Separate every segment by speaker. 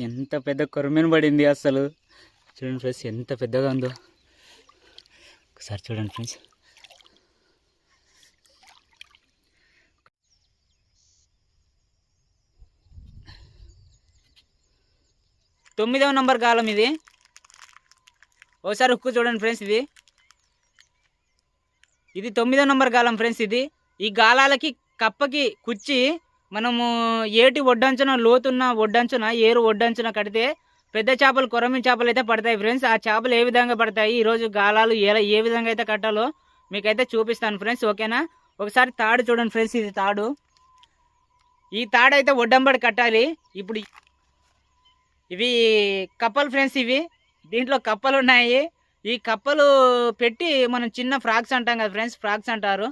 Speaker 1: ఎంత పెద్ద కొరమీన పడింది అసలు. చూడండి ఫ్రెండ్స్ ఎంత పెద్దగా ఉందో. ఒకసారి చూడండి ఫ్రెండ్స్. తొమ్మిదవ నంబర్ గాలం ఇది. ఒకసారి ఉక్కు చూడండి ఫ్రెండ్స్ ఇది. ఇది తొమ్మిదవ నంబర్ గాలం ఫ్రెండ్స్ ఇది. ఈ గాలాలకి కప్పకి కుచ్చి మనము ఏటి ఒడ్డంచున లోతున్న ఒడ్డంచున ఏరు ఒడ్డంచున కడితే పెద్ద చేపలు కొరమి చేపలు అయితే పడతాయి ఫ్రెండ్స్. ఆ చేపలు ఏ విధంగా పడతాయి? ఈరోజు గాలాలు ఎలా ఏ విధంగా అయితే కట్టాలో మీకైతే చూపిస్తాను ఫ్రెండ్స్. ఓకేనా? ఒకసారి తాడు చూడండి ఫ్రెండ్స్ ఇది తాడు. ఈ తాడు అయితే ఒడ్డంబడి కట్టాలి. ఇప్పుడు ఇవి కప్పలు ఫ్రెండ్స్ ఇవి. దీంట్లో కప్పలు ఉన్నాయి. ఈ కప్పలు పెట్టి మనం చిన్న ఫ్రాక్స్ అంటాం కదా ఫ్రెండ్స్ ఫ్రాక్స్ అంటారు.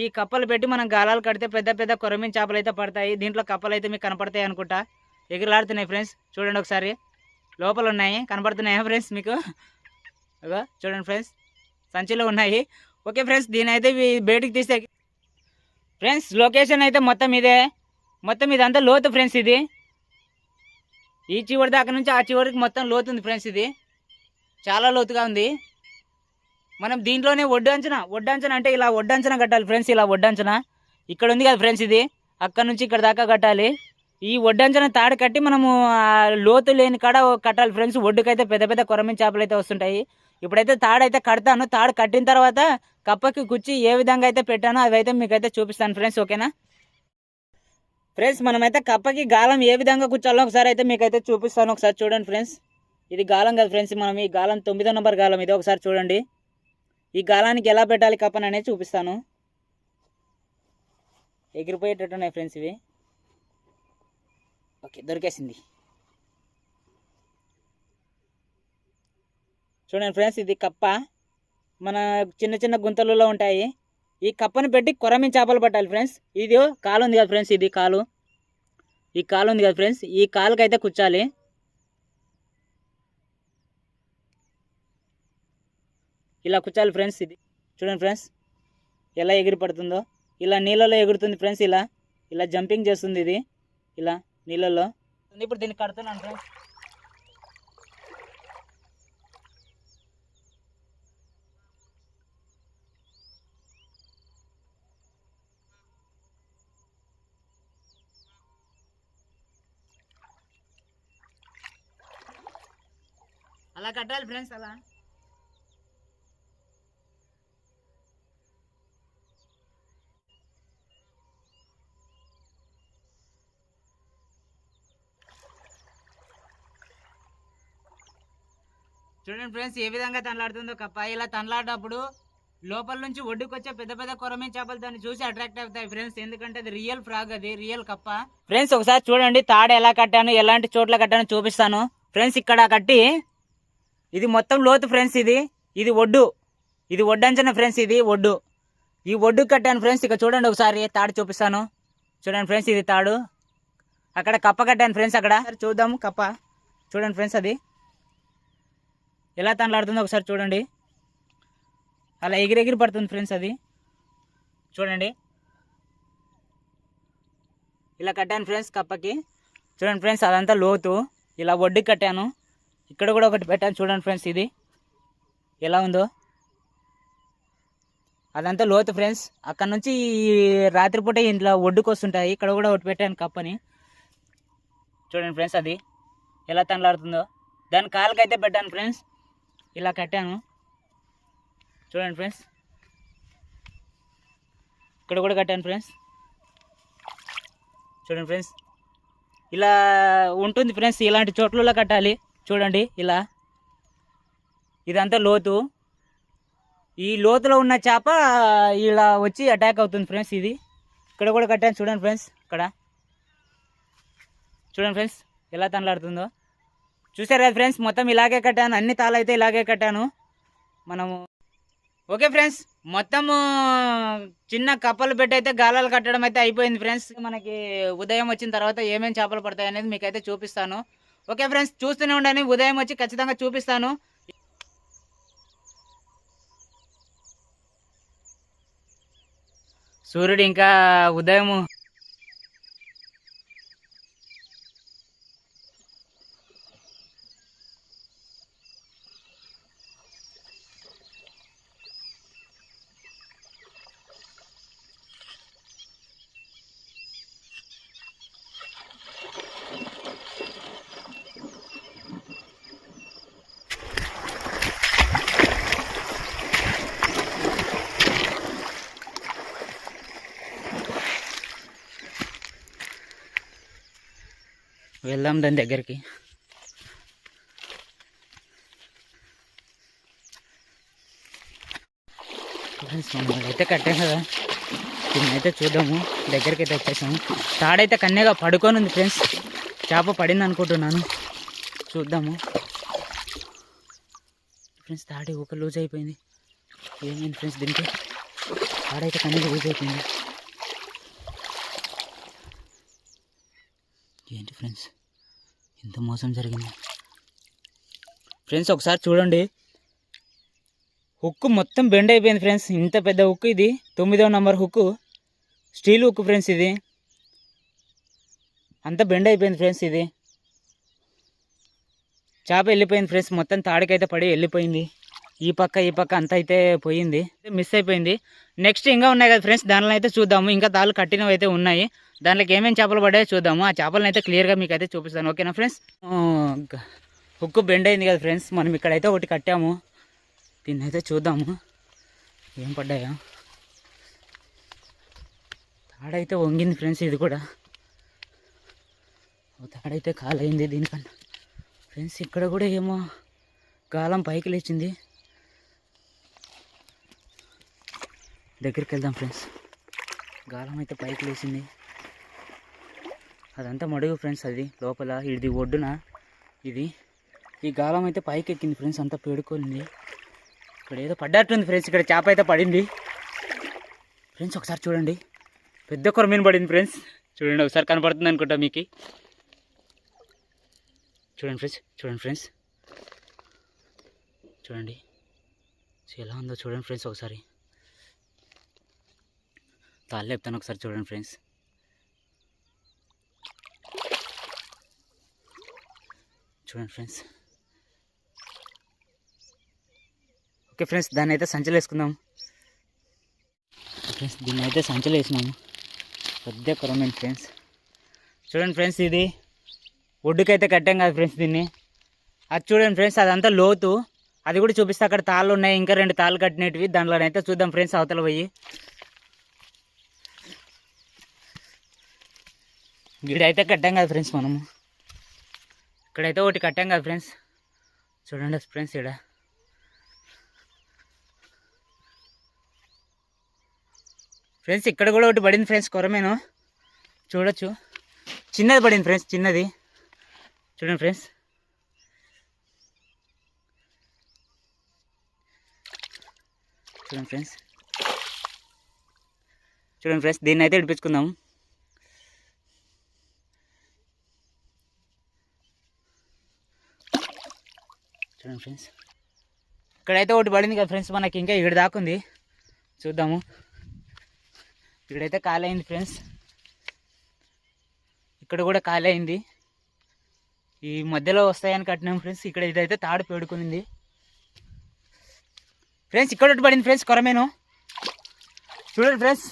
Speaker 1: ఈ కప్పలు పెట్టి మనం గాలాలు కడితే పెద్ద పెద్ద కొరమీన్ చేపలు అయితే పడతాయి. దీంట్లో కప్పలు అయితే మీకు కనపడతాయి అనుకుంటా. ఎగురులాడుతున్నాయి ఫ్రెండ్స్ చూడండి ఒకసారి. లోపల ఉన్నాయి. కనపడుతున్నాయా ఫ్రెండ్స్ మీకు? చూడండి ఫ్రెండ్స్ సంచిలో ఉన్నాయి. ఓకే ఫ్రెండ్స్ దీని అయితే బయటికి తీసే ఫ్రెండ్స్ లొకేషన్ అయితే మొత్తం ఇదే. మొత్తం ఇదంతా లోతు ఫ్రెండ్స్ ఇది. ఈ చివరి దాకా నుంచి ఆ చివరికి మొత్తం లోతు ఉంది ఫ్రెండ్స్ ఇది. చాలా లోతుగా ఉంది. మనం దీంట్లోనే వడ్డంచన వడ్డంచన అంటే ఇలా వడ్డంచన కట్టాలి ఫ్రెండ్స్ ఇలా వడ్డంచన ఇక్కడ ఉంది కదా ఫ్రెండ్స్ ఇది అక్కడ నుంచి ఇక్కడ దాకా కట్టాలి. ఈ వడ్డంచన తాడు కట్టి మనము లోతు లేని కాడ కట్టాలి ఫ్రెండ్స్ ఒడ్డుకైతే పెద్ద పెద్ద కొరమిన చేపలు అయితే వస్తుంటాయి. ఇప్పుడైతే తాడు అయితే కడతాను. తాడు కట్టిన తర్వాత కప్పకి కుచ్చి ఏ విధంగా అయితే పెట్టానో అవి అయితే మీకైతే చూపిస్తాను ఫ్రెండ్స్ ఓకేనా? ఫ్రెండ్స్ మనమైతే కప్పకి గాలం ఏ విధంగా కూర్చోాలో ఒకసారి అయితే మీకైతే చూపిస్తాను. ఒకసారి చూడండి ఫ్రెండ్స్ ఇది గాలం కదా ఫ్రెండ్స్ మనం ఈ గాలం తొమ్మిదో నెంబర్ గాలం ఇది ఒకసారి చూడండి. ఈ గాలానికి ఎలా పెట్టాలి కప్పని అనేది చూపిస్తాను. ఎగిరిపోయేటట్టు ఉన్నాయి ఫ్రెండ్స్ ఇవి. ఓకే దొరికేసింది. చూడండి ఫ్రెండ్స్ ఇది కప్ప. మన చిన్న చిన్న గుంతలలో ఉంటాయి. ఈ కప్పని పెట్టి కొరమి చేపలు పట్టాలి ఫ్రెండ్స్ ఇది కాలు ఉంది కదా ఫ్రెండ్స్ ఇది కాలు. ఈ కాలు ఉంది కదా ఫ్రెండ్స్ ఈ కాలుకైతే కూర్చాలి ఇలా కూర్చోాలి ఫ్రెండ్స్ ఇది. చూడండి ఫ్రెండ్స్ ఎలా ఎగిరి పడుతుందో. ఇలా నీళ్ళలో ఎగురుతుంది ఫ్రెండ్స్ ఇలా. ఇలా జంపింగ్ చేస్తుంది ఇది. ఇలా నీళ్ళలో. ఇప్పుడు దీన్ని కడుతున్నాను ఫ్రెండ్స్ అలా కట్టాలి ఫ్రెండ్స్ అలా. చూడండి ఫ్రెండ్స్ ఏ విధంగా తనలాడుతుందో. కప్ప ఇలా తనలాడేటప్పుడు లోపల నుంచి ఒడ్డుకొచ్చే పెద్ద పెద్ద కొరమే చేపలు దాన్ని చూసి అట్రాక్ట్ అవుతాయి ఫ్రెండ్స్. ఎందుకంటే అది రియల్ ఫ్రాగ్ అది రియల్ కప్ప. ఫ్రెండ్స్ ఒకసారి చూడండి తాడు ఎలా కట్టాను ఎలాంటి చోట్ల కట్టాను చూపిస్తాను. ఫ్రెండ్స్ ఇక్కడ కట్టి ఇది మొత్తం లోతు ఫ్రెండ్స్ ఇది. ఇది ఒడ్డు. ఇది ఒడ్డంచన ఫ్రెండ్స్ ఇది ఒడ్డు. ఈ ఒడ్డు కట్టాను ఫ్రెండ్స్ ఇక్కడ చూడండి ఒకసారి తాడు చూపిస్తాను. చూడండి ఫ్రెండ్స్ ఇది తాడు. అక్కడ కప్ప కట్టాను ఫ్రెండ్స్ అక్కడ. చూద్దాము కప్ప. చూడండి ఫ్రెండ్స్ అది. ఎలా తనలాడుతుందో ఒకసారి చూడండి. అలా ఎగిరెగిరి పడుతుంది ఫ్రెండ్స్ అది. చూడండి. ఇలా కట్టాను ఫ్రెండ్స్ కప్పకి. చూడండి ఫ్రెండ్స్ అదంతా లోతు. ఇలా ఒడ్డుకి కట్టాను. ఇక్కడ కూడా ఒకటి పెట్టాను చూడండి ఫ్రెండ్స్ ఇది. ఎలా ఉందో. అదంతా లోతు ఫ్రెండ్స్. అక్కడ నుంచి రాత్రిపూట ఇంట్లో ఒడ్డుకు వస్తుంటాయి. ఇక్కడ కూడా ఒకటి పెట్టాను కప్పని. చూడండి ఫ్రెండ్స్ అది. ఎలా తనలాడుతుందో. దాని కాలుకైతే పెట్టాను ఫ్రెండ్స్. ఇలా కట్టాను. చూడండి ఫ్రెండ్స్. ఇక్కడ కూడా కట్టాను ఫ్రెండ్స్. చూడండి ఫ్రెండ్స్. ఇలా ఉంటుంది ఫ్రెండ్స్ ఇలాంటి చోట్లలో కట్టాలి. చూడండి ఇలా. ఇదంతా లోతు. ఈ లోతులో ఉన్న చేప ఇలా వచ్చి అటాక్ అవుతుంది ఫ్రెండ్స్ ఇది. ఇక్కడ కూడా కట్టాను చూడండి ఫ్రెండ్స్ ఇక్కడ. చూడండి ఫ్రెండ్స్ ఎలా తనలాడుతుందో. చూసారు కదా ఫ్రెండ్స్? మొత్తం ఇలాగే కట్టాను. అన్ని తాళ్ళు అయితే ఇలాగే కట్టాను. మనము ఓకే ఫ్రెండ్స్ మొత్తము చిన్న కప్పలు పెట్టి అయితే గాలాలు కట్టడం అయితే అయిపోయింది ఫ్రెండ్స్. మనకి ఉదయం వచ్చిన తర్వాత ఏమేమి చేపలు పడతాయి అనేది మీకు అయితే చూపిస్తాను. ఓకే ఫ్రెండ్స్ చూస్తూనే ఉండండి. ఉదయం వచ్చి ఖచ్చితంగా చూపిస్తాను. సూర్యుడు ఇంకా ఉదయం వెళ్దాం దాని దగ్గరికి. ఫ్రెండ్స్ అయితే కట్టాం కదా. దీన్నైతే చూద్దాము. దగ్గరికి అయితే వచ్చేసాము. తాడైతే కన్నెగా పడుకొని ఉంది ఫ్రెండ్స్. చేప పడింది అనుకుంటున్నాను. చూద్దాము. ఫ్రెండ్స్ తాడి ఒక లూజ్ అయిపోయింది. ఏమైంది ఫ్రెండ్స్ దీనికి? తాడైతే కన్నెగా లూజ్ అయిపోయింది. ఏంటి ఫ్రెండ్స్? ఎంత మోసం జరిగింది. ఫ్రెండ్స్ ఒకసారి చూడండి. హుక్ మొత్తం బెండ్ అయిపోయింది ఫ్రెండ్స్. ఇంత పెద్ద హుక్ ఇది. తొమ్మిదవ number hook steel hook friends ఇది. అంత బెండ్ అయిపోయింది ఫ్రెండ్స్ ఇది. చేప వెళ్ళిపోయింది ఫ్రెండ్స్. మొత్తం తాడికైతే పడి వెళ్ళిపోయింది. ఈ పక్క ఈ పక్క అంత అయితే పోయింది. మిస్ అయిపోయింది. నెక్స్ట్ ఇంకా ఉన్నాయి కదా ఫ్రెండ్స్. దానిలో అయితే చూద్దాము. ఇంకా తాళ్ళు కట్టినవి అయితే ఉన్నాయి. దాంట్లోకి ఏమేమి చేపలు పడ్డాయో చూద్దాము. ఆ చేపలను అయితే క్లియర్గా మీకు అయితే చూపిస్తాను. ఓకేనా ఫ్రెండ్స్? హుక్ బెండ్ అయింది కదా ఫ్రెండ్స్. మనం ఇక్కడైతే ఒకటి కట్టాము. దీన్ని అయితే చూద్దాము. ఏం పడ్డాయో. తాడైతే వంగింది ఫ్రెండ్స్ ఇది కూడా. తాడైతే కాలైంది దీనికన్నా. ఫ్రెండ్స్ ఇక్కడ కూడా ఏమో గాలం పైకి లేచింది. దగ్గరికి వెళ్దాం ఫ్రెండ్స్. గాలం అయితే పైకి లేచింది. అదంతా మడుగు ఫ్రెండ్స్ అది. లోపల ఇది ఒడ్డున ఇది. ఈ గాలం అయితే పైకి ఎక్కింది ఫ్రెండ్స్ అంతా పేడుకోంది ఇక్కడ ఏదో పడ్డట్టుంది ఫ్రెండ్స్ ఇక్కడ చేప అయితే పడింది. ఫ్రెండ్స్ ఒకసారి చూడండి. పెద్ద కొరమీన పడింది ఫ్రెండ్స్ చూడండి ఒకసారి కనపడుతుంది అనుకుంటా మీకు. చూడండి ఫ్రెండ్స్ చూడండి ఫ్రెండ్స్ చూడండి. సో ఎలా ఉందో చూడండి ఫ్రెండ్స్ ఒకసారి. తాళ్ళు చెప్తాను ఒకసారి చూడండి ఫ్రెండ్స్ చూడండి ఫ్రెండ్స్. ఓకే ఫ్రెండ్స్ దాన్ని అయితే సంచలు వేసుకుందాం. ఫ్రెండ్స్ దీన్ని అయితే సంచలు వేసినాము పెద్ద కొరమేంటి ఫ్రెండ్స్. చూడండి ఫ్రెండ్స్ ఇది ఒడ్డుకైతే కట్టాం కదా ఫ్రెండ్స్ దీన్ని. అది చూడండి ఫ్రెండ్స్ అదంతా లోతు. అది కూడా చూపిస్తే అక్కడ తాళ్ళు ఉన్నాయి ఇంకా రెండు తాళ్ళు కట్టినవి దాంట్లోనైతే చూద్దాం ఫ్రెండ్స్ అవతల పోయి. గిడైతే కట్టాం కదా ఫ్రెండ్స్ మనము. ఇక్కడైతే ఒకటి కట్టాం కదా ఫ్రెండ్స్. చూడండి ఫ్రెండ్స్ ఇక్కడ ఫ్రెండ్స్ ఇక్కడ కూడా ఒకటి పడింది ఫ్రెండ్స్ కొరమేను. చూడొచ్చు. చిన్నది పడింది ఫ్రెండ్స్ చిన్నది. చూడండి ఫ్రెండ్స్. చూడండి ఫ్రెండ్స్. చూడండి ఫ్రెండ్స్ దీన్ని అయితే ఇడిపించుకుందాం. చూడండి ఫ్రెండ్స్. ఇక్కడైతే ఒకటి పడింది కదా ఫ్రెండ్స్ మనకి ఇంకా ఇక్కడ దాకుంది చూద్దాము. ఇక్కడైతే ఖాళీ అయింది ఫ్రెండ్స్. ఇక్కడ కూడా ఖాళీ అయింది ఈ మధ్యలో వస్తాయని కట్టినాం ఫ్రెండ్స్. ఇక్కడ ఇదైతే తాడు పేడుకునింది ఫ్రెండ్స్ ఇక్కడ ఒకటి పడింది ఫ్రెండ్స్ కొరమేను. చూడండి ఫ్రెండ్స్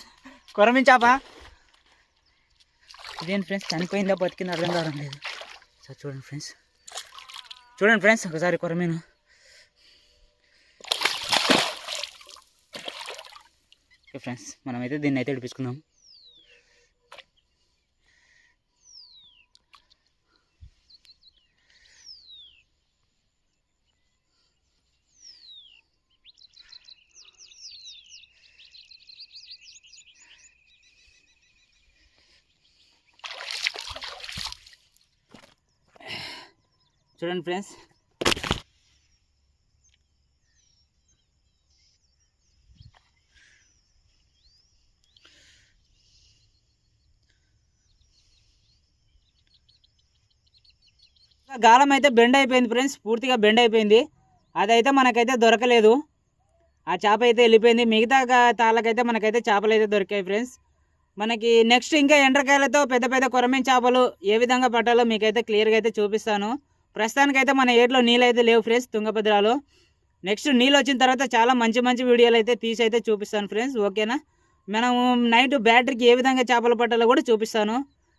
Speaker 1: కొరమీన్ చేప. ఇదేంటి ఫ్రెండ్స్ చనిపోయిందా బతికిందా అర్థం కావడం లేదు. సార్ చూడండి ఫ్రెండ్స్. చూడండి ఫ్రెండ్స్ ఒకసారి కొరమీను. ఓకే ఫ్రెండ్స్ మనమైతే దీన్ని అయితే ఇడిపించుకుందాం చూడండి ఫ్రెండ్స్. గాలం అయితే బెండ్ అయిపోయింది ఫ్రెండ్స్. పూర్తిగా బెండ్ అయిపోయింది. అదైతే మనకైతే దొరకలేదు. ఆ చేప అయితే వెళ్ళిపోయింది. మిగతా తాళ్ళకైతే మనకైతే చేపలు అయితే దొరికాయి ఫ్రెండ్స్. మనకి నెక్స్ట్ ఇంకా ఎండ్రకాయలతో పెద్ద పెద్ద కొరమేం చేపలు ఏ విధంగా పట్టాలో మీకైతే క్లియర్గా అయితే చూపిస్తాను. ప్రస్తుతానికైతే మన ఏట్లో నీళ్ళు అయితే లేవు ఫ్రెండ్స్ తుంగభద్రలో. నెక్స్ట్ నీళ్ళు వచ్చిన తర్వాత చాలా మంచి మంచి వీడియోలు అయితే తీసి అయితే చూపిస్తాను ఫ్రెండ్స్ ఓకేనా? మనం నైట్ బ్యాటరీకి ఏ విధంగా చేపలు పట్టాలో కూడా చూపిస్తాను.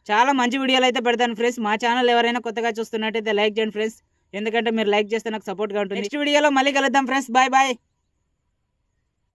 Speaker 1: చాలా మంచి వీడియోలు అయితే పెడతాను ఫ్రెండ్స్. మా ఛానల్ ఎవరైనా కొత్తగా చూస్తున్నట్టయితే లైక్ చేయండి ఫ్రెండ్స్. ఎందుకంటే మీరు లైక్ చేస్తే నాకు సపోర్ట్గా ఉంటుంది. నెక్స్ట్ వీడియోలో మళ్ళీ కలుద్దాం ఫ్రెండ్స్. Bye bye.